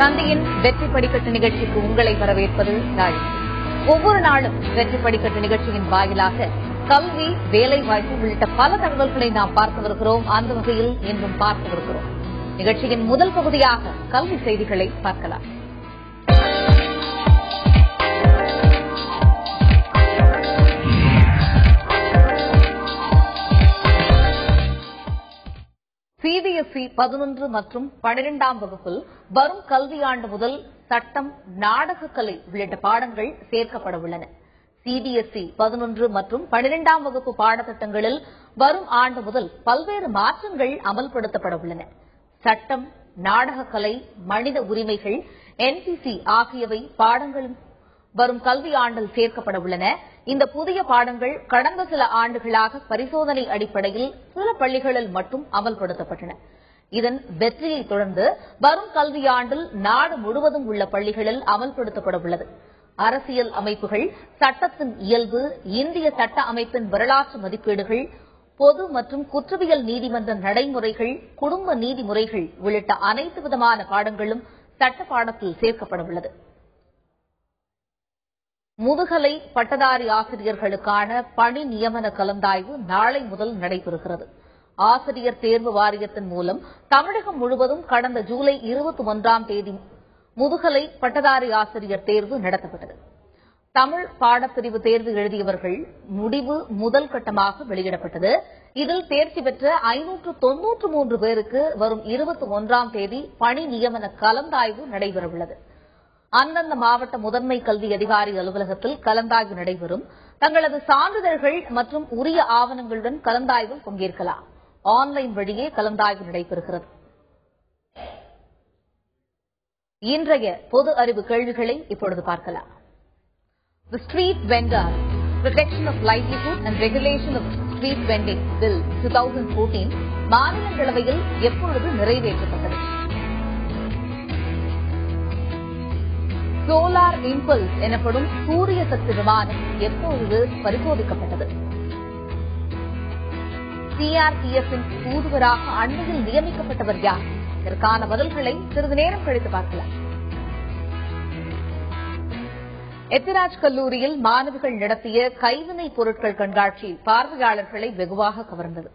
தந்தையின் வெற்றி படிக்கட்டு நிகழ்ச்சிக்கு உங்களை வரவேற்பது நாள். ஒவ்வொரு நாளும் வெற்றி படிக்கட்டு நிகழ்ச்சியின் வாயிலாக கல்வி வேலைவாய்ப்பு உள்ளிட்ட பல தகவல்களை நாம் பார்த்து வருகிறோம் அந்த வகையில் இன்றும் பார்த்து வருகிறோம். நிகழ்ச்சியின் முதல் பகுதியாக கல்வி செய்திகளை பார்க்கலாம். சிபிஎஸ்இ பதினொன்று மற்றும் பனிரெண்டாம் வகுப்பில் வரும் கல்வியாண்டு முதல் சட்டம் நாடகக்கலை உள்ளிட்ட பாடங்கள் சேர்க்கப்பட உள்ளன. சிபிஎஸ்இ பதினொன்று மற்றும் பனிரெண்டாம் வகுப்பு பாடத்திட்டங்களில் வரும் ஆண்டு முதல் பல்வேறு மாற்றங்கள் அமல்படுத்தப்பட உள்ளன. சட்டம் நாடகக்கலை மனித உரிமைகள் என்பிசி ஆகியவை பாடங்களின் வரும் கல்வி ஆண்டில் சேர்க்கப்பட உள்ளன. இந்த புதிய பாடங்கள் கடந்த சில ஆண்டுகளாக பரிசோதனை அடிப்படையில் சில பள்ளிகளில் மட்டும் அமல்படுத்தப்பட்டன. இதன் வெற்றியை தொடர்ந்து வரும் கல்வியாண்டில் நாடு முழுவதும் உள்ள பள்ளிகளில் அமல்படுத்தப்பட உள்ளது. அரசியல் அமைப்புகள் சட்டத்தின் இயல்பு இந்திய சட்ட அமைப்பின் வரலாற்று மதிப்பீடுகள் பொது மற்றும் குற்றவியல் நீதிமன்ற நடைமுறைகள் குடும்ப நீதிமுறைகள் உள்ளிட்ட அனைத்து விதமான பாடங்களும் சட்ட பாடத்தில் சேர்க்கப்பட உள்ளது. முதுகலை பட்டதாரி ஆசிரியர்களுக்கான பணி நியமன கலந்தாய்வு நாளை முதல் நடைபெறுகிறது. ஆசிரியர் தேர்வு வாரியத்தின் மூலம் தமிழகம் முழுவதும் கடந்த ஜூலை இருபத்தி ஒன்றாம் தேதி முதுகலை பட்டதாரி ஆசிரியர் தேர்வு நடத்தப்பட்டது. தமிழ் பாடப்பிரிவு தேர்வு எழுதியவர்கள் முடிவு முதல் கட்டமாக வெளியிடப்பட்டது. இதில் தேர்ச்சி பெற்ற ஐநூற்று தொன்னூற்று மூன்று பேருக்கு வரும் இருபத்தி ஒன்றாம் தேதி பணி நியமன கலந்தாய்வு நடைபெறவுள்ளது. அந்தந்த மாவட்ட முதன்மை கல்வி அதிகாரி அலுவலகத்தில் கலந்தாய்வு நடைபெறும். தங்களது சான்றிதழ்கள் மற்றும் உரிய ஆவணங்களுடன் கலந்தாய்வில் பங்கேற்கலாம். ஆன்லைன் வழியே கலந்தாய்வு நடைபெறுகிறது. இன்றைய பொது அறிவு கேள்விகளை இப்பொழுது பார்க்கலாம். The Street Vendor Protection of Livelihood and Regulation of Street Vending Bill 2014 மாநிலங்களவையில் எப்பொழுது நிறைவேற்றப்பட்டது? சோலார் இம்பல்ஸ் எனப்படும் சூரிய சக்தி விமானம் எப்பொழுது பரிசோதிக்கப்பட்டது? சிஆர்பிஎஃப்பின் தூதுவராக அண்மையில் நியமிக்கப்பட்டவர் யார்? இதற்கான பதில்களை சிறிது நேரம் கழித்து பார்க்கலாம். எத்திராஜ் கல்லூரியில் மாணவிகள் நடத்திய கைவினை பொருட்கள் கண்காட்சி பார்வையாளர்களை வெகுவாக கவர்ந்தது.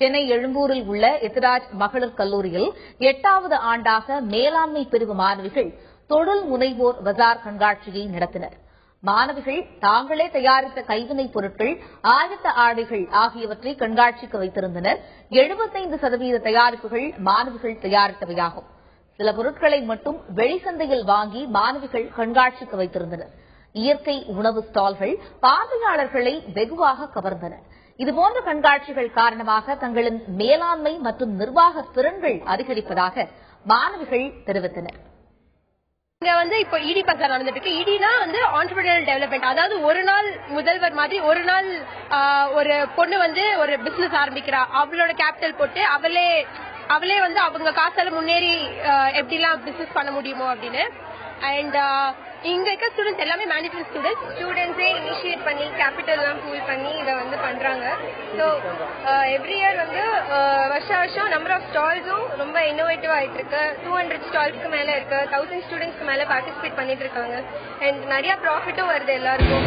சென்னை எழும்பூரில் உள்ள எத்திராஜ் மகளிர் கல்லூரியில் எட்டாவது ஆண்டாக மேலாண்மை பிரிவு மாணவிகள் தொழில் முனைவோர் பஜார் கண்காட்சியை நடத்தினர். மாணவிகள் தாங்களே தயாரித்த கைவினைப் பொருட்கள் ஆயத்த ஆடைகள் ஆகியவற்றை கண்காட்சிக்கு வைத்திருந்தனர். எழுபத்தைந்து சதவீத தயாரிப்புகள் மாணவிகள் தயாரித்தவையாகும். சில பொருட்களை மட்டும் வெளிச்சந்தையில் வாங்கி மாணவிகள் கண்காட்சிக்கு வைத்திருந்தனர். இயற்கை உணவு ஸ்டால்கள் பார்வையாளர்களை வெகுவாக கவர்ந்தன. இதுபோன்ற கண்காட்சிகள் காரணமாக தங்களின் மேலாண்மை மற்றும் நிர்வாக திறன்கள் அதிகரிப்பதாக மாணவிகள் தெரிவித்தனர். இங்க வந்து இப்போ இடி பசார் நடந்துட்டு இருக்கு இடினா வந்து ஆண்டர்பிரினர் டெவலப்மெண்ட் அதாவது ஒரு நாள் முதல்வர் மாதிரி ஒரு நாள் ஒரு பொண்ணு வந்து ஒரு பிசினஸ் ஆரம்பிக்கிறா. அவளோட கேபிட்டல் போட்டு அவளே அவளே வந்து அவங்க காசால முன்னேறி எப்படி எப்படிலாம் பிசினஸ் பண்ண முடியுமோ அப்படின்னு. அண்ட் இங்க இருக்க ஸ்டூடெண்ட்ஸ் எல்லாமே மேனேஜ்மெண்ட் ஸ்டூடெண்ட்ஸ் ஸ்டூடெண்ட்ஸே இனிஷியேட் பண்ணி கேபிட்டல்லாம் பூல் பண்ணி இதை வந்து பண்றாங்க. ஸோ எவ்ரி இயர் வந்து uh, வருஷ வருஷம் வருஷம் நம்பர் ஆஃப் ஸ்டால்ஸும் ரொம்ப இன்னோவேட்டிவ் ஆயிட்டு இருக்கு டூ ஹண்ட்ரட் ஸ்டால்ஸ்க்கு மேல இருக்கு. தௌசண்ட் ஸ்டூடெண்ட்ஸ்க்கு மேல பார்ட்டிசிபேட் பண்ணிட்டு இருக்காங்க. அண்ட் நிறைய ப்ராஃபிட்டும் வருது எல்லாருக்கும்.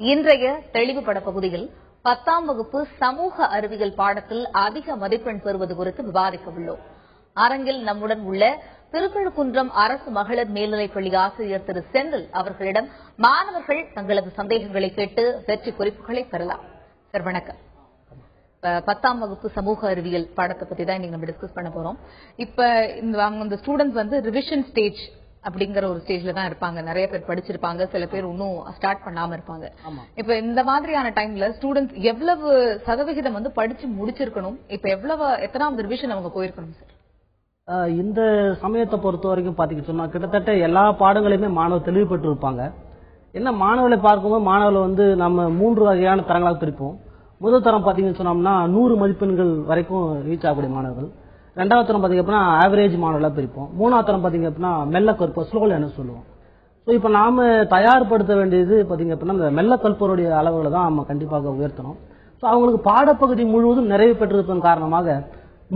இன்றைய தெளிவுபட பகுதியில் பத்தாம் வகுப்பு சமூக அறிவியல் பாடத்தில் அதிக மதிப்பெண் பெறுவது குறித்து விவாதிக்க உள்ளோம் அரங்கில் நம்முடன் உள்ள திருக்கழுக்குன்றம் அரசு மகளிர் மேல்நிலைப்பள்ளி ஆசிரியர் திரு செந்தில் அவர்களிடம் மாணவர்கள் தங்களது சந்தேகங்களை கேட்டு வெற்றி குறிப்புகளை பெறலாம். சார் வணக்கம். பத்தாம் வகுப்பு சமூக அறிவியல் பாடத்தை பத்தி தான் நீங்க டிஸ்கஸ் பண்ண போறோம். இப்ப இந்த இந்த ஸ்டூடெண்ட்ஸ் வந்து ரிவிஷன் ஸ்டேஜ் அப்படிங்கிற ஒரு ஸ்டேஜ்ல தான் இருப்பாங்க. நிறைய பேர் படிச்சிருப்பாங்க. சில பேர் இன்னும் ஸ்டார்ட் பண்ணாம இருப்பாங்க. இப்ப இந்த மாதிரியான டைம்ல ஸ்டூடெண்ட்ஸ் எவ்வளவு சதவிகிதம் வந்து படிச்சு முடிச்சிருக்கணும்? இப்ப எவ்வளவு எத்தனாவது ரிவிஷன் அவங்க போயிருக்கணும் சார் இந்த சமயத்தை பொறுத்த வரைக்கும் பாத்தீங்கன்னு சொன்னா கிட்டத்தட்ட எல்லா பாடங்களையுமே மாணவர் தெளிவுபட்டு இருப்பாங்க என்ன மாணவர்களை பார்க்கும்போது மாணவர்களை வந்து நம்ம மூன்று வகையான தரங்களாக பிரிப்போம். முதல் தரம் பாத்தீங்கன்னு சொன்னோம்னா நூறு மதிப்பெண்கள் வரைக்கும் ரீச் ஆகக்கூடிய மாணவர்கள். ரெண்டாவது தரம் பாத்தீங்க அப்படின்னா ஆவரேஜ் மாடலாக பிரிப்போம். மூணாவது தரம் பாத்தீங்க அப்படின்னா மெல்ல கற்போம் ஸ்லோல என்ன சொல்லுவோம். ஸோ இப்போ நாம தயார்படுத்த வேண்டியது பார்த்தீங்க அப்படின்னா இந்த மெல்ல கற்போருடைய அளவுகளை தான் நம்ம கண்டிப்பாக உயர்த்தணும். ஸோ அவங்களுக்கு பாடப்பகுதி முழுவதும் நிறைவு பெற்றிருப்பதன் காரணமாக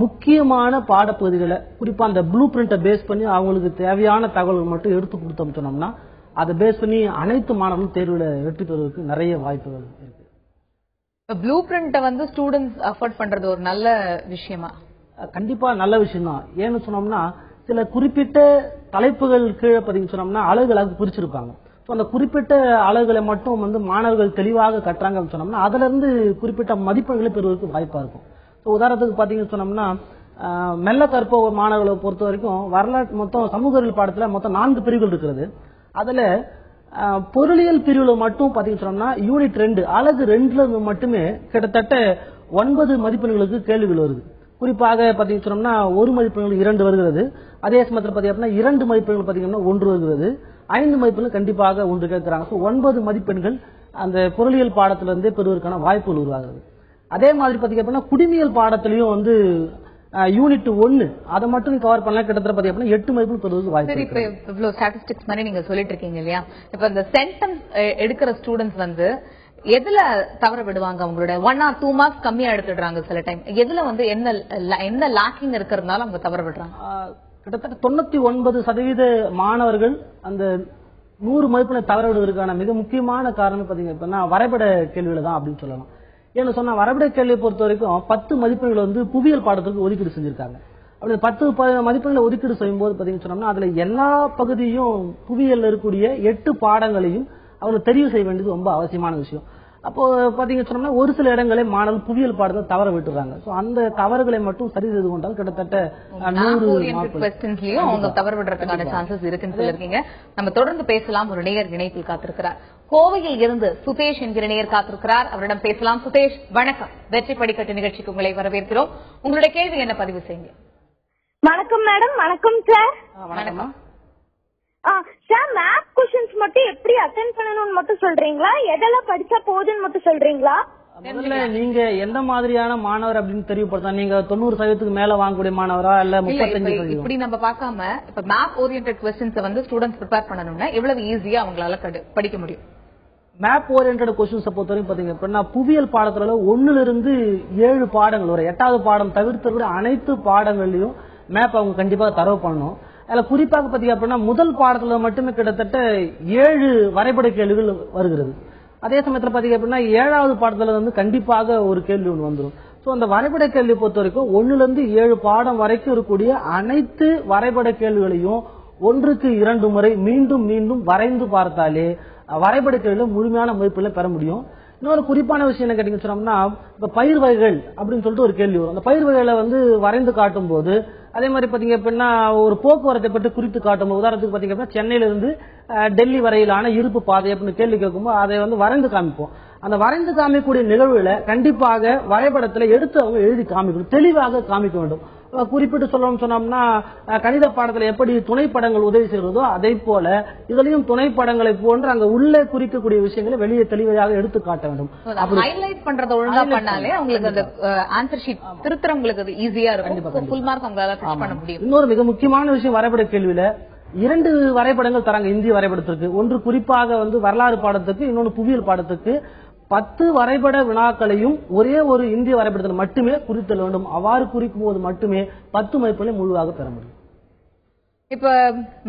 முக்கியமான பாடப்பகுதிகளை குறிப்பாக அந்த ப்ளூ பிரிண்ட்டை பேஸ் பண்ணி அவங்களுக்கு தேவையான தகவல்கள் மட்டும் எடுத்து கொடுத்தோம் சொன்னோம்னா அதை பேஸ் பண்ணி அனைத்து மாணவர்களும் தேர்வில் வெற்றி பெறுவதற்கு நிறைய வாய்ப்புகள் இருக்கு. ப்ளூ பிரிண்ட்டை வந்து ஸ்டூடெண்ட்ஸ் அஃபோர்ட் பண்றது ஒரு நல்ல விஷயமா? கண்டிப்பா நல்ல விஷயம் தான் ஏன்னு சொன்னோம்னா சில குறிப்பிட்ட தலைப்புகள் கீழே பார்த்தீங்கன்னு சொன்னோம்னா அழகுகளாக பிரிச்சிருப்பாங்க. ஸோ அந்த குறிப்பிட்ட அலகுகளை மட்டும் வந்து மாணவர்கள் தெளிவாக கட்டுறாங்க அப்படின்னு சொன்னோம்னா அதுல இருந்து குறிப்பிட்ட மதிப்பெண்களை பெறுவதற்கு வாய்ப்பா இருக்கும். ஸோ உதாரணத்துக்கு பார்த்தீங்கன்னு சொன்னோம்னா மெல்ல கற்போ மாணவர்களை பொறுத்த வரைக்கும் வரலாற்று மொத்தம் சமூக அறிவியல் பாடத்துல மொத்தம் நான்கு பிரிவுகள் இருக்கிறது அதுல பொருளியல் பிரிவுல மட்டும் பாத்தீங்கன்னு சொன்னோம்னா யூனிட் ரெண்டு அழகு ரெண்டுல இருந்து மட்டுமே கிட்டத்தட்ட ஒன்பது மதிப்பெண்களுக்கு கேள்விகள் வருது. குறிப்பாக பாத்தீங்கன்னு சொன்னோம்னா ஒரு மதிப்பெண்கள் இரண்டு வருகிறது. அதே சமயத்தில் பாத்தீங்கன்னா இரண்டு மதிப்பெண்கள் பாத்தீங்கன்னா ஒன்று வருகிறது. ஐந்து மதிப்பெண்கள் கண்டிப்பாக ஒன்று கேட்கிறாங்க. ஸோ ஒன்பது மதிப்பெண்கள் அந்த பொருளியல் பாடத்திலிருந்தே பெறுவதற்கான வாய்ப்புகள் உருவாகுது அதே மாதிரி பாத்தீங்க அப்படின்னா குடிமியல் பாடத்திலையும் வந்து யூனிட் ஒன்னு அதை மட்டும் கவர் பண்ணலாம். கிட்டத்தட்ட பாத்தீங்க அப்படின்னா எட்டு மதிப்பெண் பெறுவதற்கு வாய்ப்பு இப்ப இவ்வளவு ஸ்டாட்டிஸ்டிக்ஸ் மாதிரி நீங்க சொல்லிட்டு இருக்கீங்க இல்லையா? இப்ப இந்த சென்டென்ஸ் எடுக்கிற ஸ்டூடெண்ட்ஸ் வந்து எதுல தவற விடுவாங்க அவங்களோட? ஒன் ஆர் டூ மார்க்ஸ் கம்மியா எடுத்துடுறாங்க சில டைம் எதுல வந்து என்ன என்ன லாக்கிங் இருக்கிறதுனால அவங்க தவற விடுறாங்க? கிட்டத்தட்ட தொண்ணூத்தி ஒன்பது சதவீத மாணவர்கள் அந்த நூறு மதிப்பெண்ணை தவற விடுவதற்கான மிக முக்கியமான காரணம் பாத்தீங்க அப்படின்னா வரைபட கேள்வியில தான் அப்படின்னு சொல்லலாம். ஏன்னு சொன்னா வரைபட கேள்வியை பொறுத்த வரைக்கும் பத்து மதிப்பெண்கள் வந்து புவியியல் பாடத்துக்கு ஒதுக்கீடு செஞ்சிருக்காங்க. அப்படி பத்து மதிப்பெண்களை ஒதுக்கீடு செய்யும்போது பாத்தீங்கன்னு சொன்னோம்னா அதுல எல்லா பகுதியும் புவியியல் இருக்கக்கூடிய எட்டு பாடங்களையும் அவங்க தெரிவு செய்ய வேண்டியது ரொம்ப அவசியமான விஷயம். அப்போ பாத்தீங்கன்னு சொன்னோம்னா ஒரு சில இடங்களே மாணவர்கள் புவியியல் பாடத்தை தவற விட்டுறாங்க. சோ அந்த தவறுகளை மட்டும் சரி செய்து கொண்டால் கிட்டத்தட்ட நூறு அவங்க தவறு விடுறதுக்கான சான்சஸ் இருக்குன்னு சொல்லிருக்கீங்க நம்ம தொடர்ந்து பேசலாம். ஒரு நேயர் இணைப்பில் காத்திருக்கிறார். கோவையில் இருந்து சுதேஷ் என்கிற நேயர் காத்திருக்கிறார். அவரிடம் பேசலாம். சுதேஷ் வணக்கம். வெற்றி படிக்கட்டு நிகழ்ச்சிக்கு உங்களை வரவேற்கிறோம். உங்களுடைய கேள்வி என்ன? பதிவு செய்யுங்க. வணக்கம் மேடம். வணக்கம் சார் வணக்கம்மா. ஆ, சார் மேத் கொஷின்ஸ் மட்டும் எப்படி அட்டென்ட் பண்ணணும்னு மட்டும் சொல்றீங்களா? எதெல்லாம் படிச்சா போதுன்னு மட்டும் சொல்றீங்களா? முதல்ல நீங்க எந்த மாதிரியான மாணவர் அப்படின்னு தெரியப்படுத்தா நீங்க தொண்ணூறு சதவீதத்துக்கு மேல வாங்கக்கூடிய மாணவரா இல்ல முப்பத்தஞ்சு இப்படி நம்ம பார்க்காம இப்ப மேப் ஓரியன்ட் கொஸ்டின்ஸ் வந்து ஸ்டூடெண்ட்ஸ் ப்ரிப்பேர் பண்ணணும்னா எவ்வளவு ஈஸியா அவங்களால கடு- படிக்க முடியும்? மேப் ஓரியன்ட் கொஸ்டின்ஸை பொறுத்த வரைக்கும் பாத்தீங்க அப்படின்னா புவியியல் பாடத்துல ஒண்ணுல இருந்து ஏழு பாடங்கள் வரும் எட்டாவது பாடம் தவிர்த்து அனைத்து பாடங்கள்லயும் மேப் அவங்க கண்டிப்பாக தரவு பண்ணணும். அதுல குறிப்பாக பார்த்தீங்க அப்படின்னா முதல் பாடத்துல மட்டுமே கிட்டத்தட்ட ஏழு வரைபட கேள்விகள் வருகிறது. அதே சமயத்தில் பார்த்தீங்க அப்படின்னா ஏழாவது பாடத்துல வந்து கண்டிப்பாக ஒரு கேள்வி ஒன்று வந்துடும். ஸோ அந்த வரைபட கேள்வி பொறுத்த வரைக்கும் ஒண்ணுல ஏழு பாடம் வரைக்கும் இருக்கக்கூடிய அனைத்து வரைபட கேள்விகளையும் ஒன்றுக்கு இரண்டு முறை மீண்டும் மீண்டும் வரைந்து பார்த்தாலே வரைபட கேள்வியில் முழுமையான மதிப்புகளை பெற முடியும். இன்னொரு குறிப்பான விஷயம் என்ன கேட்டீங்கன்னு சொன்னோம்னா இப்போ பயிர் வகைகள் அப்படின்னு சொல்லிட்டு ஒரு கேள்வி வரும். அந்த பயிர் வகைகளை வந்து வரைந்து காட்டும் போது அதே மாதிரி பாத்தீங்க அப்படின்னா ஒரு போக்குவரத்தை பற்றி குறித்து காட்டும் உதாரணத்துக்கு பார்த்தீங்க அப்படின்னா சென்னையில இருந்து அஹ், டெல்லி வரையிலான இருப்பு பாதை அப்படின்னு கேள்வி கேட்கும்போது அதை வந்து வரைந்து காமிப்போம். அந்த வரைந்து காமிக்கக்கூடிய நிகழ்வுல கண்டிப்பாக வரைபடத்துல எடுத்து அவங்க எழுதி காமிக்கணும் தெளிவாக காமிக்க வேண்டும். குறிப்பிட்டு சொல்லணும்னு சொன்னோம்னா கணித பாடத்துல எப்படி துணைப்படங்கள் உதவி செய்கிறதோ அதே போல இதுலயும் துணைப்படங்களை போன்று அங்க உள்ளே குறிக்கக்கூடிய விஷயங்களை வெளியே தெளிவாக எடுத்து காட்ட வேண்டும். ஹைலைட் பண்றத ஒழுங்கா பண்ணாலே அவங்களுக்கு அந்த ஆன்சர் ஷீட் திருத்துறவங்களுக்கு அது ஈஸியா இருக்கும். ஃபுல் மார்க் ஃபிக்ஸ் பண்ண முடியும். இன்னொரு மிக முக்கியமான விஷயம் வரைபட கேள்வியில இரண்டு வரைபடங்கள் தராங்க இந்திய வரைபடத்திற்கு. ஒன்று குறிப்பாக வந்து வரலாறு பாடத்துக்கு இன்னொன்று புவியியல் பாடத்துக்கு. பத்து வரைபட வினாக்களையும் ஒரே ஒரு இந்திய வரைபடத்தில் மட்டுமே குறித்தல் வேண்டும். அவ்வாறு குறிக்கும் போது மட்டுமே பத்து மதிப்புகளை முழுவாக பெற முடியும். இப்ப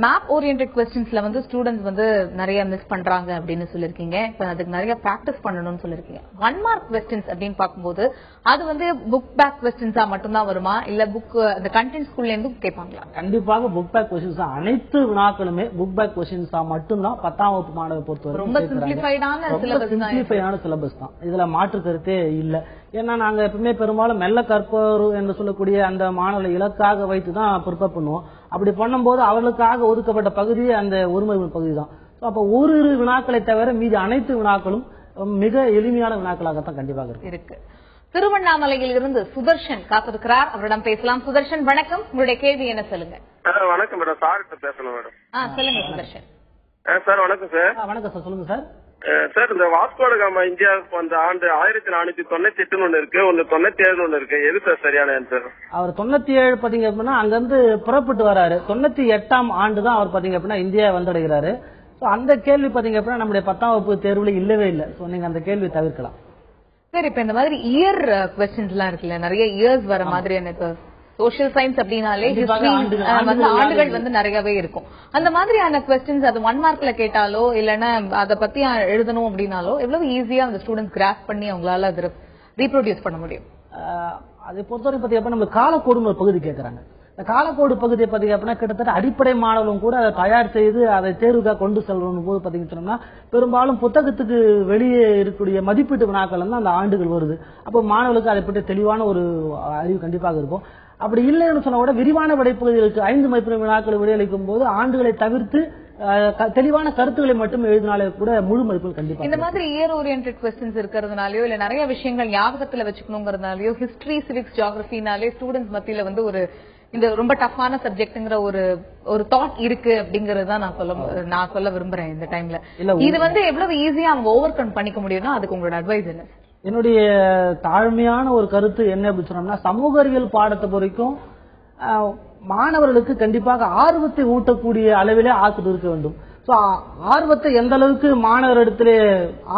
மேப் ஓரியன்ட் கொஸ்டின்ஸ்ல வந்து ஸ்டூடெண்ட்ஸ் வந்து நிறைய மிஸ் பண்றாங்க அப்படின்னு சொல்லிருக்கீங்க. இப்ப அதுக்கு நிறைய பிராக்டிஸ் பண்ணணும்னு சொல்லிருக்கீங்க. ஒன் மார்க் கொஸ்டின்ஸ் அப்படின்னு பார்க்கும்போது அது வந்து புக் பேக் கொஸ்டின்ஸா மட்டும்தான் வருமா? இல்ல புக் அந்த கண்டென்ட் ஸ்கூல்ல இருந்து கேட்பாங்களா? கண்டிப்பாக புக் பேக் கொஸ்டின்ஸ் அனைத்து வினாக்களுமே புக் பேக் கொஸ்டின்ஸா மட்டும்தான் பத்தாம் வகுப்பு மாணவரை பொறுத்தவரை ரொம்ப சிம்பிளிஃபைடான சிலபஸ் தான் சிம்பிளிஃபையான சிலபஸ் தான். இதுல மாற்று கருத்தே இல்ல. ஏன்னா நாங்க எப்பவுமே பெரும்பாலும் மெல்ல கற்பவர் என்று சொல்லக்கூடிய அந்த மாணவர்களை இலக்காக வைத்து தான் ப்ரிப்பேர் பண்ணுவோம். அப்படி பண்ணும்போது அவர்களுக்காக ஒதுக்கப்பட்ட பகுதி அந்த ஒருமை பகுதி தான். அப்ப ஒரு இரு வினாக்களை தவிர மீதி அனைத்து வினாக்களும் மிக எளிமையான வினாக்களாகத்தான் கண்டிப்பாக இருக்கு. திருவண்ணாமலையில் இருந்து சுதர்ஷன் காத்திருக்கிறார். அவரிடம் பேசலாம். சுதர்ஷன் வணக்கம். உங்களுடைய கேள்வி என்ன சொல்லுங்க? வணக்கம் மேடம் சார்கிட்ட பேசணும் மேடம் சொல்லுங்க சுதர்ஷன். சார் வணக்கம் சார் வணக்கம் சார் சொல்லுங்க சார் சார் இந்த வாஸ்கோட காமா இந்தியாவுக்கு வந்த ஆண்டு ஆயிரத்தி நானூத்தி தொண்ணூத்தி எட்டுன்னு ஒண்ணு இருக்கு. ஒன்னு தொண்ணூத்தி ஏழுன்னு ஒண்ணு இருக்கு. எது சார் சரியான ஆன்சர் அவர் தொண்ணூத்தி ஏழு பாத்தீங்க அப்படின்னா அங்கிருந்து புறப்பட்டு வராரு. தொண்ணூத்தி எட்டாம் ஆண்டு தான் அவர் பாத்தீங்க அப்படின்னா இந்தியா வந்தடைகிறாரு. So, அந்த கேள்வி பாத்தீங்க அப்படின்னா நம்முடைய பத்தாம் வகுப்பு தேர்வுல இல்லவே இல்லை. சோ நீங்க அந்த கேள்வி தவிர்க்கலாம். சார் இப்ப இந்த மாதிரி இயர் கொஸ்டின்ஸ் எல்லாம் இருக்குல்ல நிறைய இயர்ஸ் வர மாதிரியான இப்ப சோஷியல் சயின்ஸ் அப்படின்னாலே வந்து ஆண்டுகள். வந்து நிறையவே இருக்கும். அந்த மாதிரியான கொஸ்டின்ஸ் அது ஒன் மார்க்ல கேட்டாலோ இல்லைன்னா அத பத்தி எழுதணும் அப்படின்னாலோ எவ்வளவு ஈஸியா அந்த ஸ்டூடெண்ட்ஸ் கிராஸ் பண்ணி அவங்களால அதை ரீப்ரொடியூஸ் பண்ண முடியும். அதை பொறுத்தவரை பார்த்தீங்கன்னா நம்ம காலக்கோடுன்னு ஒரு பகுதி கேட்கறாங்க இந்த காலக்கோடு பகுதியை பார்த்தீங்க அப்படின்னா கிட்டத்தட்ட அடிப்படை மாணவர்களும் கூட அதை தயார் செய்து அதை தேர்வுக்காக கொண்டு செல்லணும் போது பார்த்தீங்கன்னு சொன்னோம்னா பெரும்பாலும் புத்தகத்துக்கு வெளியே இருக்கக்கூடிய மதிப்பீட்டு வினாக்கள் வந்து அந்த ஆண்டுகள் வருது. அப்போ மாணவர்களுக்கு அதை பற்றி தெளிவான ஒரு அறிவு கண்டிப்பாக இருக்கும். அப்படி இல்லைன்னு சொன்னா கூட விரிவான விடைப்பகுதிகளுக்கு ஐந்து மதிப்பெண் வினாக்களை விடையளிக்கும் போது ஆண்டுகளை தவிர்த்து தெளிவான கருத்துக்களை மட்டும் எழுதினாலே கூட முழு மதிப்பெண் கண்டிப்பாக இந்த மாதிரி இயர் ஓரியன்ட் கொஸ்டின்ஸ் இருக்கிறதுனாலயோ இல்ல நிறைய விஷயங்கள் ஞாபகத்துல வச்சுக்கணுங்கிறதுனாலயோ ஹிஸ்டரி சிவிக்ஸ் ஜியாகிரபினாலே ஸ்டூடெண்ட்ஸ் மத்தியில வந்து ஒரு இந்த ரொம்ப டஃப்பான சப்ஜெக்ட்ங்கிற ஒரு ஒரு தாட் இருக்கு அப்படிங்கறது தான் நான் சொல்ல நான் சொல்ல விரும்புறேன் இந்த டைம்ல இது வந்து எவ்வளவு ஈஸியா அவங்க ஓவர் கம் பண்ணிக்க முடியும்னா அதுக்கு உங்களோட அட்வைஸ் என்ன? என்னுடைய தாழ்மையான ஒரு கருத்து என்ன அப்படின்னு சொன்னோம்னா சமூக அறிவியல் பாடத்தை வரைக்கும் மாணவர்களுக்கு கண்டிப்பாக ஆர்வத்தை ஊட்டக்கூடிய அளவிலே ஆசிரியர் இருக்க வேண்டும். ஆர்வத்தை எந்த அளவுக்கு மாணவர் இடத்துல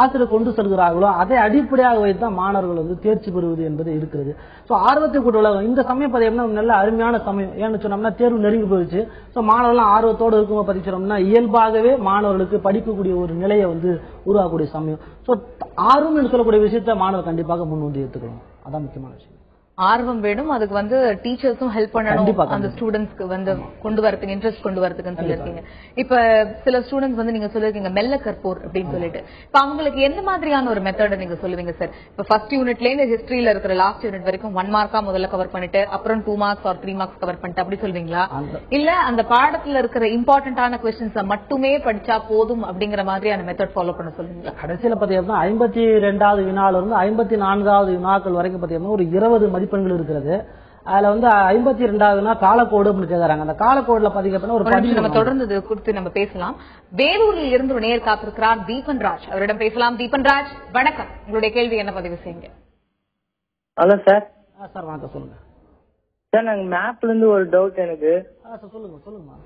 ஆசிரியர் கொண்டு செல்கிறார்களோ அதை அடிப்படையாக வைத்து தான் மாணவர்கள் வந்து தேர்ச்சி பெறுவது என்பது இருக்கிறது. ஸோ ஆர்வத்தை கூட்ட இந்த சமயம் பார்த்தீங்கன்னா நல்ல அருமையான சமயம். ஏன்னு சொன்னோம்னா தேர்வு நெருங்கி போயிடுச்சு. ஸோ மாணவர்கள்லாம் ஆர்வத்தோடு இருக்கும்போது பார்த்தீங்கன்னா இயல்பாகவே மாணவர்களுக்கு படிக்கக்கூடிய ஒரு நிலையை வந்து உருவாக்கக்கூடிய சமயம். ஸோ ஆர்வம் என்று சொல்லக்கூடிய விஷயத்தை மாணவர் கண்டிப்பாக முன் வந்து ஏற்றுக்கணும் அதான் முக்கியமான விஷயம். ஆர்வம் வேணும். அதுக்கு வந்து டீச்சர்ஸும் ஹெல்ப் பண்ணணும். அந்த ஸ்டூடெண்ட்ஸ்க்கு வந்து கொண்டு வரதுக்கு இன்ட்ரெஸ்ட் கொண்டு வரதுக்குன்னு சொல்லிருக்கீங்க இப்ப சில ஸ்டூடெண்ட்ஸ் வந்து நீங்க சொல்லிருக்கீங்க மெல்ல கற்போர் அப்படின்னு சொல்லிட்டு. இப்ப அவங்களுக்கு எந்த மாதிரியான ஒரு மெத்தட நீங்க சொல்லுவீங்க சார் இப்ப ஃபர்ஸ்ட் யூனிட்ல இருந்து ஹிஸ்டரியில இருக்கிற லாஸ்ட் யூனிட் வரைக்கும் ஒன் மார்க்கா முதல்ல கவர் பண்ணிட்டு அப்புறம் two marks or three marks cover பண்ணிட்டு அப்படி சொல்வீங்களா? அந்த- இல்ல அந்த பாடத்துல இருக்கிற இம்பார்ட்டன்டான கொஸ்டின்ஸ் மட்டுமே படிச்சா போதும் அப்படிங்கிற மாதிரியான மெத்தட் ஃபாலோ பண்ண சொல்லுவீங்களா? கடைசியில பாத்தீங்கன்னா ஐம்பத்தி ரெண்டாவது வினால இருந்து ஐம்பத்தி நான்காவது வினாக்கள் வரைக்கும் பாத்தீங்கன்னா ஒரு இருபது மதிப்பெண்கள் இருக்கிறது. அதுல வந்து ஐம்பத்தி ரெண்டாவது வினா காலக்கோடு அப்படின்னு கேக்குறாங்க. அந்த காலக்கோடுல பாத்தீங்க அப்படின்னா ஒரு ஒரு நிமிஷம் நம்ம பதிவு தொடர்ந்து குறித்து நம்ம பேசலாம். வேலூரில் இருந்து ஒரு நேர் காத்திருக்கிறார் தீபன் ராஜ். அவரிடம் பேசலாம். தீபன் ராஜ் வணக்கம். உங்களுடைய கேள்வி என்ன பதிவு செய்யுங்க? ஹலோ சார் ஆ, சார் வணக்கம் சொல்லுங்க. சார் நாங்க மேப்ல இருந்து ஒரு டவுட் எனக்கு. சொல்லுங்க சொல்லுங்கம்மா.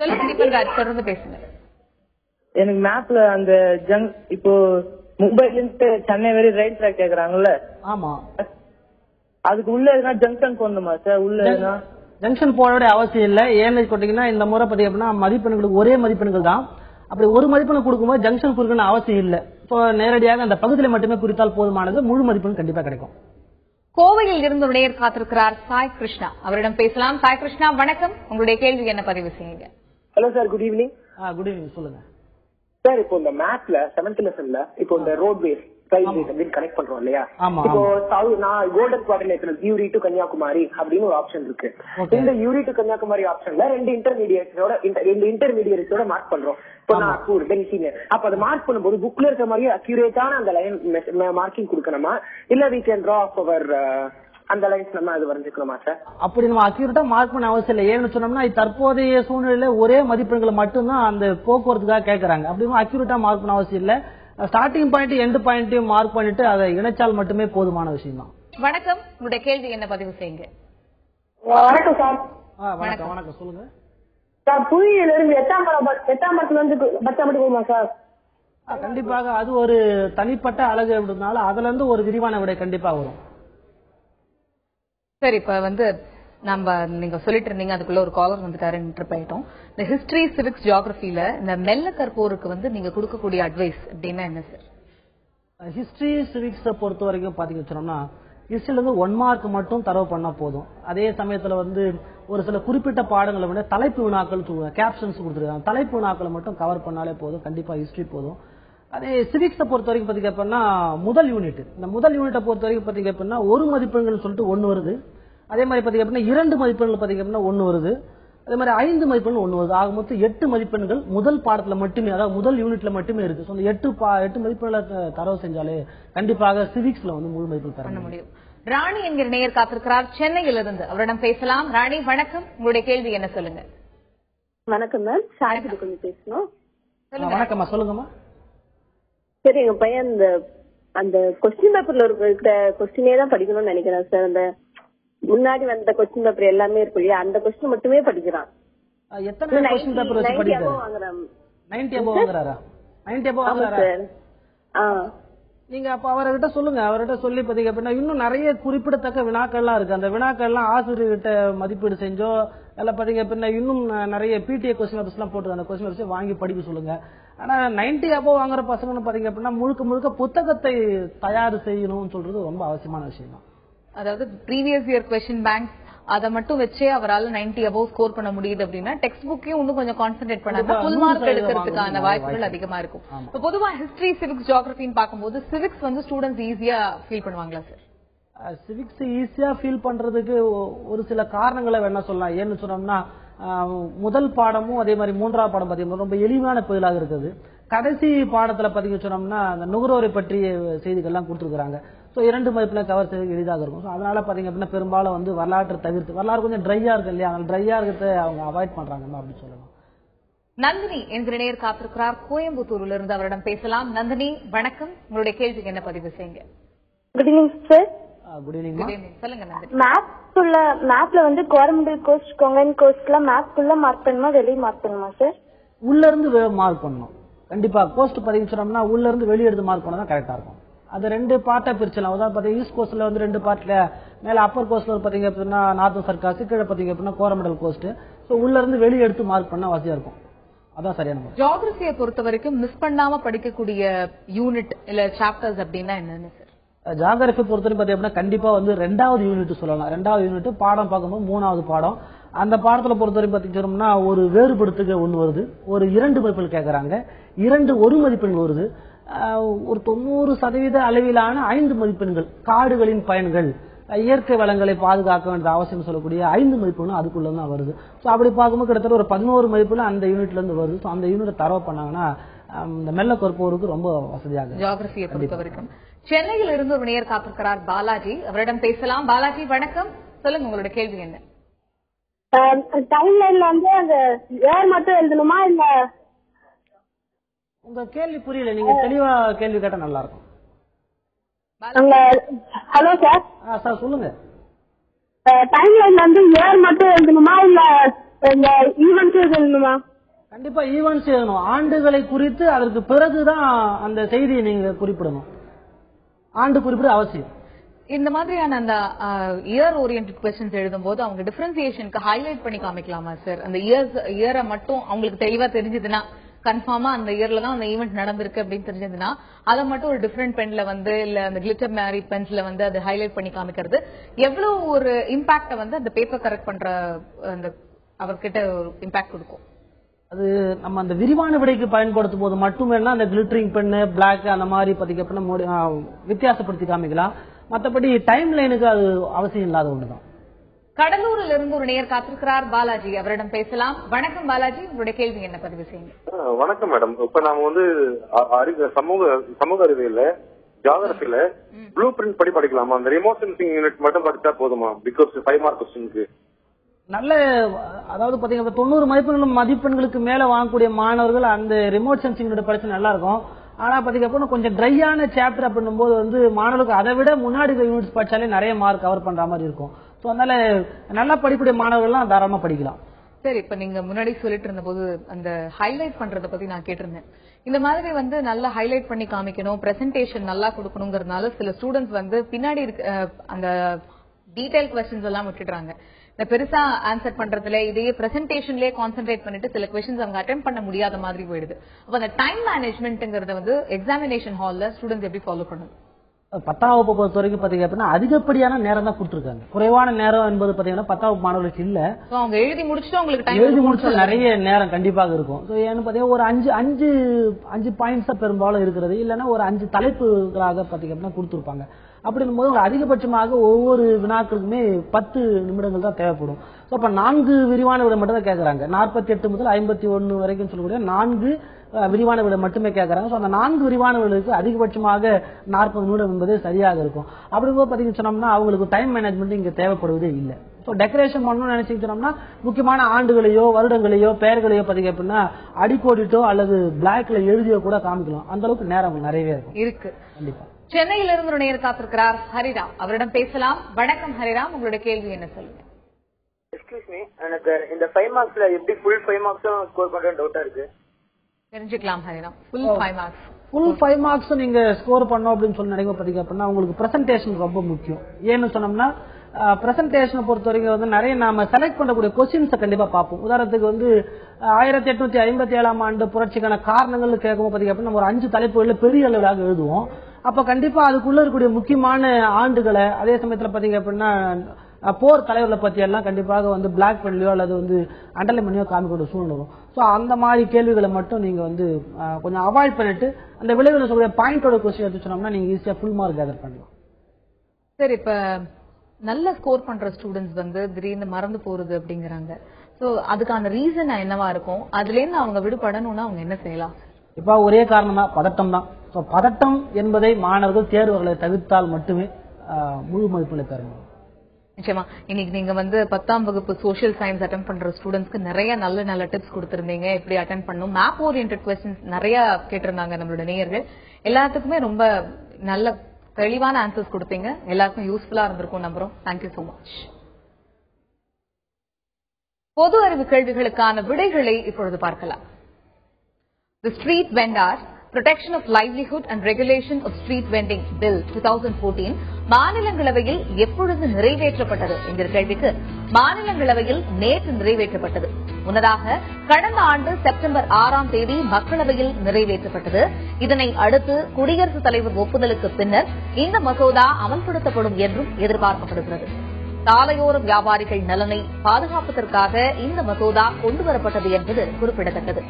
சொல்லுங்க தீபன் ராஜ் தொடர்ந்து பேசுங்க. எனக்கு மேப்ல அந்த ஜங் இப்போ மும்பைல இருந்து சென்னை வரை ரயில் ட்ராக் கேக்குறாங்கல்ல? ஆமா. அதுக்கு உள்ள எதுனா ஜங்ஷன் போடணுமா சார் உள்ள எதுனா? ஜங்ஷன் போட அவசியம் இல்லை. ஏன்னு கேட்டீங்கன்னா இந்த முறை பார்த்தீங்க அப்படின்னா மதிப்பெண்களுக்கு ஒரே மதிப்பெண்கள் தான். அப்படி ஒரு மதிப்பெண் கொடுக்கும்போது ஜங்ஷன் கொடுக்கணும் அவசியம் இல்லை. ஸோ நேரடியாக அந்த பகுதியில் மட்டுமே குறித்தால் போதுமானது. முழு மதிப்பெண் கண்டிப்பாக கிடைக்கும். கோவையில் இருந்து நேர் காத்திருக்கிறார் சாய் கிருஷ்ணா. அவரிடம் பேசலாம். சாய் கிருஷ்ணா வணக்கம். உங்களுடைய கேள்வி என்ன பதிவு செய்யுங்க? Hello sir good evening good evening சொல்லுங்க. சார் இப்போ இந்த மேத்ல செவன்த் லெசன்ல இப்போ இந்த ரோட் வேஸ் ரயில்வேஸ் அப்படின்னு கனெக்ட் பண்றோம் இல்லையா? இப்போ நான் golden quadrilateral Uri to Kanyakumari அப்படின்னு ஒரு ஆப்ஷன் இருக்கு. இந்த யூரி டு கன்னியாகுமரி ஆப்ஷன்ல ரெண்டு இன்டர்மீடியேட்டோட ரெண்டு இன்டர்மீடியேட்டோட மார்க் பண்றோம். இப்போ நான் அப்ப அதை மார்க் பண்ணும்போது புக்ல இருக்க மாதிரியே அக்யூரேட்டான அந்த லைன் மார்க்கிங் கொடுக்கணுமா? இல்ல we can draw of our அந்த லைன்ஸ் நம்ம அது வரைஞ்சுக்கணுமா சார்? அப்படி நம்ம அக்யூரேட்டா மார்க் பண்ண அவசியம் இல்லை. ஏன்னு சொன்னோம்னா தற்போதைய சூழ்நிலையில ஒரே மதிப்பெண்களை மட்டும்தான் அந்த போக்குவரத்துக்காக கேட்கறாங்க. அப்படி அக்யூரேட்டா மார்க் பண்ண அவசியம் இல்லை. ஸ்டார்டிங் பாயிண்ட் எண்ட் பாயிண்ட்டையும் மார்க் பண்ணிட்டு அதை இணைச்சால் மட்டுமே போதுமான விஷயம் தான் வணக்கம். உங்களுடைய கேள்வி என்ன பதிவு செய்யுங்க? வணக்கம் சார். வணக்கம் வணக்கம். சொல்லுங்க. சார் புவியில இருந்து எட்டாம் எட்டாம் படத்துல இருந்து பச்சா மட்டும் போகுமா சார்? கண்டிப்பாக அது ஒரு தனிப்பட்ட அழகு அப்படின்றதுனால அதுல இருந்து ஒரு விரிவான விடை கண்டிப்பா வரும். சரி இப்ப வந்து நம்ம நீங்க சொல்லிட்டு இருந்தீங்க அதுக்குள்ள ஒரு காலர் வந்துட்டாரு போயிட்டோம் இந்த ஹிஸ்டரி சிவிக்ஸ் ஜியாகிரபில இந்த மெல்ல கற்போருக்கு வந்து நீங்க கொடுக்கக்கூடிய அட்வைஸ் அப்படின்னா என்ன சார்? ஹிஸ்டரி சிவிக்ஸை பொறுத்த வரைக்கும் பாத்தீங்கன்னு வச்சோம்னா ஹிஸ்டரியில இருந்து ஒன் மார்க் மட்டும் தரவு பண்ணா போதும். அதே சமயத்துல வந்து ஒரு சில குறிப்பிட்ட பாடங்களை விட தலைப்பு வினாக்கள் கேப்ஷன்ஸ் கொடுத்துருக்காங்க. தலைப்பு வினாக்களை மட்டும் கவர் பண்ணாலே போதும். கண்டிப்பா ஹிஸ்டரி போதும். அதே சிவிக்ஸை பொறுத்த வரைக்கும் பாத்தீங்க அப்படின்னா முதல் யூனிட் இந்த முதல் யூனிட்டை பொறுத்த வரைக்கும் பாத்தீங்க அப்படின்னா ஒரு மதிப்பெண்கள் சொல்லிட்டு ஒன்னு வருது. அதே மாதிரி பாத்தீங்க அப்படின்னா இரண்டு மதிப்பெண்கள் பாத்தீங்க அப்படின்னா ஒன்னு வருது. அதே மாதிரி ஐந்து மதிப்பெண் ஒன்று வருது. ஆக மொத்தம் எட்டு மதிப்பெண்கள் முதல் பாடத்துல மட்டுமே அதாவது முதல் யூனிட்ல மட்டுமே இருக்கு. ஸோ அந்த எட்டு பா எட்டு மதிப்பெண்களை தரவு செஞ்சாலே கண்டிப்பாக சிவிக்ஸ்ல வந்து முழு மதிப்பெண் பண்ண முடியும். ராணி என்கிற நேயர் காத்திருக்கிறார். சென்னையிலிருந்து அவரிடம் பேசலாம். ராணி வணக்கம். உங்களுடைய கேள்வி என்ன சொல்லுங்க? வணக்கம் மேம். சாயத்துல கொஞ்சம் பேசணும். வணக்கம்மா. சொல்லுங்கம்மா. சரி எங்க பையன் அந்த அந்த கொஸ்டின் பேப்பர்ல இருக்கிற கொஸ்டினே தான் படிக்கணும்னு நினைக்கிறேன் சார் அந்த முன்னாடி வந்த கொஸ்டின் பேப்பர் எல்லாமே இருக்கு இல்லையா? அந்த கொஸ்டின் மட்டுமே படிக்கிறான். ஆ, எத்தனை கொஸ்டின் பேப்பர் வச்சு படிக்கிறாரு வாங்குறான். நைன்டி அபோ வாங்குறாரா? நைன்டி அபோ ஆமா வாங்குறாரா? ஆ. நீங்க அப்ப அவர்கிட்ட சொல்லுங்க. அவர்கிட்ட சொல்லி அப்படின்னா இன்னும் நிறைய குறிப்பிடத்தக்க வினாக்கள்லாம் இருக்கு. அந்த வினாக்கள்லாம் ஆசிரியர்கிட்ட மதிப்பீடு செஞ்சோ இல்ல பாத்தீங்க அப்படின்னா இன்னும் நிறைய பிடிஏ கொஸ்டின் பேப்பர்ஸ் எல்லாம் போட்டு அந்த கொஸ்டின் பேப்பர்ஸ் வாங்கி படிக்க சொல்லுங்க. ஆனா நைன்டி அபோவ் வாங்குற பசங்கன்னு பாத்தீங்க அப்படின்னா முழுக்க முழுக்க புத்தகத்தை தயார் செய்யணும்னு சொல்றது ரொம்ப அவசியமான விஷயம் தான் அதாவது ப்ரீவியஸ் இயர் கொஸ்டின் பேங்க் அதை மட்டும் வச்சே அவரால் 90 அபவ் ஸ்கோர் பண்ண முடியுது அப்படின்னா டெக்ஸ்ட் புக்கையும் இன்னும் கொஞ்சம் கான்சென்ட்ரேட் பண்ணாங்க ஃபுல் மார்க் எடுக்கிறதுக்கான வாய்ப்புகள் வாய்ப்பு. அதிகமா இருக்கும். இப்ப பொதுவா ஹிஸ்டரி சிவிக்ஸ் ஜியோகிரபின்னு பார்க்கும்போது சிவிக்ஸ் வந்து ஸ்டூடெண்ட்ஸ் ஈஸியா ஃபீல் பண்ணுவாங்களா சார் சிவிக்ஸ் ஈஸியா ஃபீல் பண்றதுக்கு ஒரு சில காரணங்களை வேணா சொல்லலாம். ஏன்னு சொன்னோம்னா முதல் பாடமும் அதே மாதிரி மூன்றாவது பாடம் பார்த்தீங்கன்னா ரொம்ப எளிமையான பதிலாக இருக்குது. கடைசி பாடத்துல பாத்தீங்கன்னு சொன்னோம்னா அந்த நுகர்வோரை பற்றிய செய்திகள்லாம் கொடுத்துருக்காங்க ஸோ இரண்டு மதிப்புல கவர் செய்ய எளிதாக இருக்கும். ஸோ அதனால பாத்தீங்க அப்படின்னா பெரும்பாலும் வந்து வரலாற்றை தவிர்த்து வரலாறு கொஞ்சம் ட்ரையா இருக்கு இல்லையா? அந்த ட்ரையா இருக்கிறத அவங்க அவாய்ட் பண்றாங்க அப்படின்னு சொல்லலாம். நந்தினி என்கிற நேர் காத்திருக்கிறார். கோயம்புத்தூர்ல இருந்து அவரிடம் பேசலாம். நந்தினி வணக்கம். உங்களுடைய கேள்விக்கு என்ன பதிவு செய்யுங்க? Good evening sir good evening Good evening. சொல்லுங்க நந்தினி. மேப்க்குள்ள மேப்ல வந்து கவர்மெண்ட் கோஸ்ட் கொங்கன் கோஸ்ட்ல மேப்க்குள்ள மார்க் பண்ணுமா வெளியே மார்க் பண்ணுமா சார் உள்ள இருந்து மார்க் பண்ணணும். கண்டிப்பா கோஸ்ட் பாத்தீங்கன்னு சொன்னோம்னா உள்ள இருந்து வெளியே எடுத்து மார்க் பண்ணா கரெக்டா இருக்கும். அது ரெண்டு பார்ட்டா பிரிச்சலாம் அதாவது பாத்தீங்க ஈஸ்ட் கோஸ்ட்ல வந்து ரெண்டு பார்ட்ல மேல அப்பர் கோஸ்ட்ல பாத்தீங்க அப்படின்னா நார்த் சர்க்காஸ் கீழே பாத்தீங்க அப்படின்னா கோரமண்டல் கோஸ்ட் சோ உள்ள இருந்து வெளியே எடுத்து மார்க் பண்ணா வசதியா இருக்கும். அதான் சரியான ஜியோகிரபியை பொறுத்த வரைக்கும் மிஸ் பண்ணாம படிக்கக்கூடிய யூனிட் இல்ல சாப்டர்ஸ் அப்படின்னா என்னன்னு சார் ஜாகிரபி பொறுத்தவரை பாத்தீங்க அப்படின்னா கண்டிப்பா வந்து ரெண்டாவது யூனிட் சொல்லலாம். ரெண்டாவது யூனிட் பாடம் பார்க்கும்போது மூணாவது பாடம். அந்த பாடத்துல பொறுத்தவரை பாத்தீங்கன்னா ஒரு வேறுபடுத்துக ஒண்ணு வருது. ஒரு இரண்டு மதிப்பெண் கேட்கறாங்க இரண்டு ஒரு மதிப்பெண் வருது. ஒரு தொண்ணூறு சதவீத அளவிலான ஐந்து மதிப்பெண்கள் காடுகளின் பயன்கள். இயற்கை வளங்களை பாதுகாக்க வேண்டிய அவசியம் சொல்லக்கூடிய ஐந்து மதிப்பெண்ணும் அதுக்குள்ள தான் வருது. ஸோ அப்படி பார்க்கும்போது கிட்டத்தட்ட ஒரு பதினோரு மதிப்பெண் அந்த யூனிட்ல இருந்து வருது. ஸோ அந்த யூனிட் தரவு பண்ணாங்கன்னா இந்த மெல்ல கற்போருக்கு ரொம்ப வசதியாக ஜியோகிரபியை பொறுத்த வரைக்கும். சென்னையில் இருந்து ஒரு நேயர் காத்திருக்கிறார் பாலாஜி. அவரிடம் பேசலாம். பாலாஜி வணக்கம். சொல்லுங்க உங்களோட கேள்வி என்ன? டைம் லைன்ல வந்து அந்த ஏர் மட்டும் எழுதணுமா இல்ல உங்க கேள்வி புரியல. நீங்க தெளிவா கேள்வி கேட்டா நல்லா இருக்கும் ஹலோ சார். ஆ, சார் சொல்லுங்க. டைம் லைன்ல வந்து ஏர் மட்டும் எழுதணுமா இல்ல இந்த ஈவெண்ட்ஸ் எழுதணுமா? கண்டிப்பா ஈவெண்ட்ஸ் எழுதணும். ஆண்டுகளை குறித்து அதற்கு பிறகுதான் அந்த செய்தியை நீங்க குறிப்பிடணும். ஆண்டு குறிப்பிட அவசியம். இந்த மாதிரியான அந்த இயர் ஓரியன்ட் கொஸ்டின்ஸ் எழுதும்போது அவங்க டிஃபரன்சியேஷனுக்கு ஹைலைட் பண்ணி காமிக்கலாமா சார்? அந்த இயர்ஸ் இயரை மட்டும் அவங்களுக்கு தெளிவா தெரிஞ்சதுன்னா கன்ஃபார்மா அந்த இயர்ல தான் அந்த ஈவெண்ட் நடந்திருக்கு அப்படின்னு தெரிஞ்சதுன்னா அதை மட்டும் ஒரு டிஃப்ரெண்ட் பென்ல வந்து இல்ல அந்த கிளிட்டர் மேரி பென்ஸ்ல வந்து அதை ஹைலைட் பண்ணி காமிக்கிறது. எவ்வளவு ஒரு இம்பாக்ட வந்து அந்த பேப்பர் கரெக்ட் பண்ற அந்த அவர்கிட்ட ஒரு இம்பாக்ட் கொடுக்கும். அது நம்ம அந்த விரிவான விடைக்கு பயன்படுத்தும் போது மட்டுமே அந்த கிளிட்டரிங் பெண்ணு பிளாக் அந்த மாதிரி பாத்தீங்க மோடி- வித்தியாசப்படுத்தி காமிக்கலாம். மத்தபடி டைம் லைனுக்கு அது அவசியம் இல்லாத ஒண்ணுதான். கடலூரில் இருந்து ஒரு நேயர் காத்திருக்கிறார் பாலாஜி. அவரிடம் பேசலாம். வணக்கம் பாலாஜி. உங்களுடைய கேள்வி என்ன பதிவு செய்யுங்க. வணக்கம் மேடம். இப்ப நாம வந்து சமூக சமூக அறிவியல்ல ஜியாகிரபில ப்ளூ பிரிண்ட் படி படிக்கலாமா? அந்த ரிமோட் சென்சிங் யூனிட் மட்டும் படிச்சா போதுமா? பிகாஸ் ஃபைவ் மார்க் கொஸ்டினுக்கு நல்ல அதாவது பாத்தீங்கன்னா தொண்ணூறு மதிப்பெண்கள் மதிப்பெண்களுக்கு மேல வாங்கக்கூடிய மாணவர்கள் அந்த ரிமோட் சென்சிங் படிச்சு நல்லா இருக்கும் ஆனா பாத்தீங்க அப்படின்னா கொஞ்சம் ட்ரையான சாப்டர் அப்படின்னும் போது வந்து மாணவர்களுக்கு அதை விட முன்னாடி யூனிட்ஸ் படிச்சாலே நிறைய மார்க் கவர் பண்ற மாதிரி இருக்கும். ஸோ அதனால நல்லா படிக்கக்கூடிய மாணவர்கள்லாம் தாராளமா படிக்கலாம். சரி இப்ப நீங்க முன்னாடி சொல்லிட்டு இருந்த போது அந்த ஹைலைட் பண்றத பத்தி நான் கேட்டிருந்தேன். இந்த மாதிரி வந்து நல்லா ஹைலைட் பண்ணி காமிக்கணும் பிரசன்டேஷன் நல்லா கொடுக்கணுங்கிறதுனால சில ஸ்டூடெண்ட்ஸ் வந்து பின்னாடி இருக்க அந்த டீடைல் கொஸ்டின்ஸ் எல்லாம் விட்டுடுறாங்க. இந்த பெருசா ஆன்சர் பண்றதுல இதையே பிரசன்டேஷன்லயே கான்சென்ட்ரேட் பண்ணிட்டு சில கொஸ்டின்ஸ் அவங்க அட்டென்ட் பண்ண முடியாத மாதிரி போயிடுது. அப்ப அந்த டைம் மேனேஜ்மெண்ட்ங்கிறத வந்து எக்ஸாமினேஷன் ஹால்ல ஸ்டூடெண்ட்ஸ் எப்படி ஃபாலோ பண்ணணும்? பத்தாம் வகுப்பு பொறுத்த வரைக்கும் பாத்தீங்க அப்படின்னா அதிகப்படியான நேரம் தான் கொடுத்துருக்காங்க. குறைவான நேரம் என்பது பாத்தீங்கன்னா பத்தாம் வகுப்பு மாணவர்களுக்கு இல்ல. அவங்க எழுதி முடிச்சுட்டு உங்களுக்கு டைம் எழுதி முடிச்சா நிறைய நேரம் கண்டிப்பாக இருக்கும். ஸோ ஏன்னு பார்த்தீங்கன்னா ஒரு அஞ்சு அஞ்சு அஞ்சு பாயிண்ட்ஸா பெரும்பாலும் இருக்கிறது. இல்லைன்னா ஒரு அஞ்சு தலைப்புகளாக பார்த்தீங்க அப்படின்னா கொடுத்துருப்பாங்க. அப்படின்னும் போது அதிகபட்சமாக ஒவ்வொரு வினாக்களுக்குமே பத்து நிமிடங்கள் தான் தேவைப்படும். ஸோ அப்போ நான்கு விரிவான விட மட்டும் தான் கேட்குறாங்க நாற்பத்தி எட்டு முதல் ஐம்பத்தி ஒன்று வரைக்கும் சொல்லக்கூடிய நான்கு விரிவான விட மட்டுமே கேட்கறாங்க ஸோ அந்த நான்கு விரிவான அதிகபட்சமாக நாற்பது நிமிடம் என்பது சரியாக இருக்கும். அப்படிங்கும்போது பார்த்தீங்கன்னு சொன்னோம்னா அவங்களுக்கு டைம் மேனேஜ்மெண்ட் இங்கே தேவைப்படுவதே இல்லை. ஸோ டெக்கரேஷன் பண்ணணும்னு நினைச்சுக்கிட்டோம்னா முக்கியமான ஆண்டுகளையோ வருடங்களையோ பெயர்களையோ பார்த்தீங்க அப்படின்னா அடிக்கோடிட்டோ அல்லது பிளாக்ல எழுதியோ கூட காமிக்கலாம். அந்த அளவுக்கு நேரம் நிறையவே இருக்கும். இருக்கு. கண்டிப்பா. சென்னையில இருந்து நேயர் காத்திருக்கிறார் ஹரிராம். அவரிடம் பேசலாம். வணக்கம் ஹரிராம். உங்களுடைய கேள்வி என்ன சொல்லுங்க? எக்ஸ்கியூஸ் மீ எனக்கு இந்த ஃபைவ் மார்க்ஸ்ல எப்படி ஃபுல் ஃபைவ் மார்க்ஸும் ஸ்கோர் பண்றேன்னு டவுட்டா இருக்கு. தெரிஞ்சுக்கலாம் full five marks full five marks நீங்க ஸ்கோர் பண்ணோம் அப்படின்னு சொல்லி நினைக்க பார்த்தீங்க அப்படின்னா உங்களுக்கு பிரசன்டேஷன் ரொம்ப முக்கியம். ஏன்னு சொன்னோம்னா பிரசன்டேஷனை பொறுத்த வரைக்கும் வந்து நிறைய நாம செலக்ட் பண்ணக்கூடிய கொஸ்டின்ஸை கண்டிப்பா பார்ப்போம். உதாரணத்துக்கு வந்து ஆயிரத்தி எட்நூத்தி ஐம்பத்தி ஏழாம் ஆண்டு புரட்சிக்கான காரணங்கள் கேட்கும் பார்த்தீங்க அப்படின்னா ஒரு அஞ்சு தலைப்புகளில் பெரிய அளவிலாக எழுதுவோம். அப்ப கண்டிப்பா அதுக்குள்ள இருக்கக்கூடிய முக்கியமான ஆண்டுகளை அதே சமயத்துல பாத்தீங்க அப்படின்னா போர் தலைவர்களை பத்தி எல்லாம் கண்டிப்பாக வந்து பிளாக் பண்ணியோ அல்லது வந்து அண்டர்லைன் பண்ணியோ காமிக்கக்கூடிய சூழ்நிலை வரும். ஸோ அந்த மாதிரி கேள்விகளை மட்டும் நீங்க வந்து கொஞ்சம் அவாய்ட் பண்ணிட்டு அந்த விளைவில் சொல்லக்கூடிய பாயிண்டோட கொஸ்டின் எடுத்து சொன்னோம்னா நீங்க ஈஸியா ஃபுல் மார்க் கேதர் பண்ணலாம். சரி இப்ப நல்ல ஸ்கோர் பண்ற ஸ்டூடெண்ட்ஸ் வந்து திடீர்னு மறந்து போறது அப்படிங்கறாங்க. சோ அதுக்கான ரீசன் என்னவா இருக்கும்? அதுல இருந்து அவங்க விடுபடணும்னா அவங்க என்ன செய்யலாம்? இப்ப ஒரே காரணம் தான் பதட்டம் தான். ஸோ பதட்டம் என்பதை மாணவர்கள் தேர்வுகளை தவிர்த்தால் மட்டுமே முழு மதிப்பெண்ணை பெற முடியும். நிச்சயமா. இன்னைக்கு நீங்க வந்து பத்தாம் வகுப்பு சோஷியல் சயின்ஸ் அட்டன் பண்ற ஸ்டூடெண்ட்ஸ்க்கு நிறைய நல்ல நல்ல டிப்ஸ் கொடுத்திருந்தீங்க. எப்படி அட்டன் பண்ணும் மேப் ஓரியன்ட் கொஸ்டின்ஸ் நிறைய கேட்டிருந்தாங்க நம்மளோட நேயர்கள். எல்லாத்துக்குமே ரொம்ப நல்ல தெளிவான ஆன்சர்ஸ் கொடுத்தீங்க. எல்லாருக்கும் யூஸ்ஃபுல்லா இருந்திருக்கும் நம்புறோம். தேங்க்யூ சோ மச் பொது அறிவு கேள்விகளுக்கான விடைகளை இப்பொழுது பார்க்கலாம். The production of livelihood and regulation of street vending bill two thousand fourteen மாநிலங்களவையில் எப்பொழுது நிறைவேற்றப்பட்டது என்கிற கேள்விக்கு மாநிலங்களவையில் நேற்று நிறைவேற்றப்பட்டது. முன்னதாக கடந்த ஆண்டு செப்டம்பர் ஆறாம் தேதி மக்களவையில் நிறைவேற்றப்பட்டது. இதனை அடுத்து குடியரசுத் தலைவர் ஒப்புதலுக்கு பின்னர் இந்த மசோதா அமல்படுத்தப்படும் என்றும் எதிர்பார்க்கப்படுகிறது. சாலையோர வியாபாரிகள் நலனை பாதுகாப்பதற்காக இந்த மசோதா கொண்டுவரப்பட்டது என்பது குறிப்பிடத்தக்கது.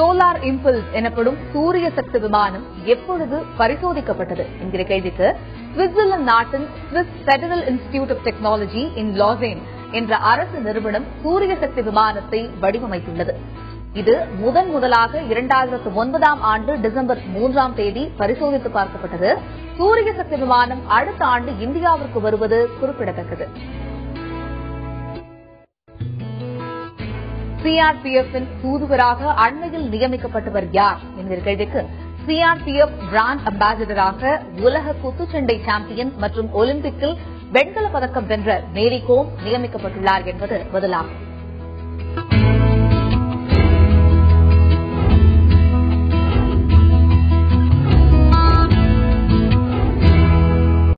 சோலார் இம்பல்ஸ் எனப்படும் சூரிய சக்தி விமானம் எப்பொழுது பரிசோதிக்கப்பட்டது என்கிற கேள்விக்கு சுவிட்சர்லாந்து நாட்டின் Swiss Federal Institute of Technology in Lausanne என்ற அரசு நிறுவனம் சூரிய சக்தி விமானத்தை வடிவமைத்துள்ளது. இது முதன் முதலாக இரண்டாயிரத்து ஒன்பதாம் ஆண்டு டிசம்பர் மூன்றாம் தேதி பரிசோதித்து பார்க்கப்பட்டது. சூரிய சக்தி விமானம் அடுத்த ஆண்டு இந்தியாவிற்கு வருவது குறிப்பிடத்தக்கது. சிஆர்பிஎஃப் தூதுவராக அண்மையில் நியமிக்கப்பட்டவர் யார் என்கிற கேள்விக்கு சிஆர்பிஎஃப் பிராண்ட் அம்பாசிடராக உலக குத்துச்சண்டை சாம்பியன் மற்றும் ஒலிம்பிக்கில் வெண்கல பதக்கம் வென்ற மேரி கோம் நியமிக்கப்பட்டுள்ளார் என்பது பதிலாகும்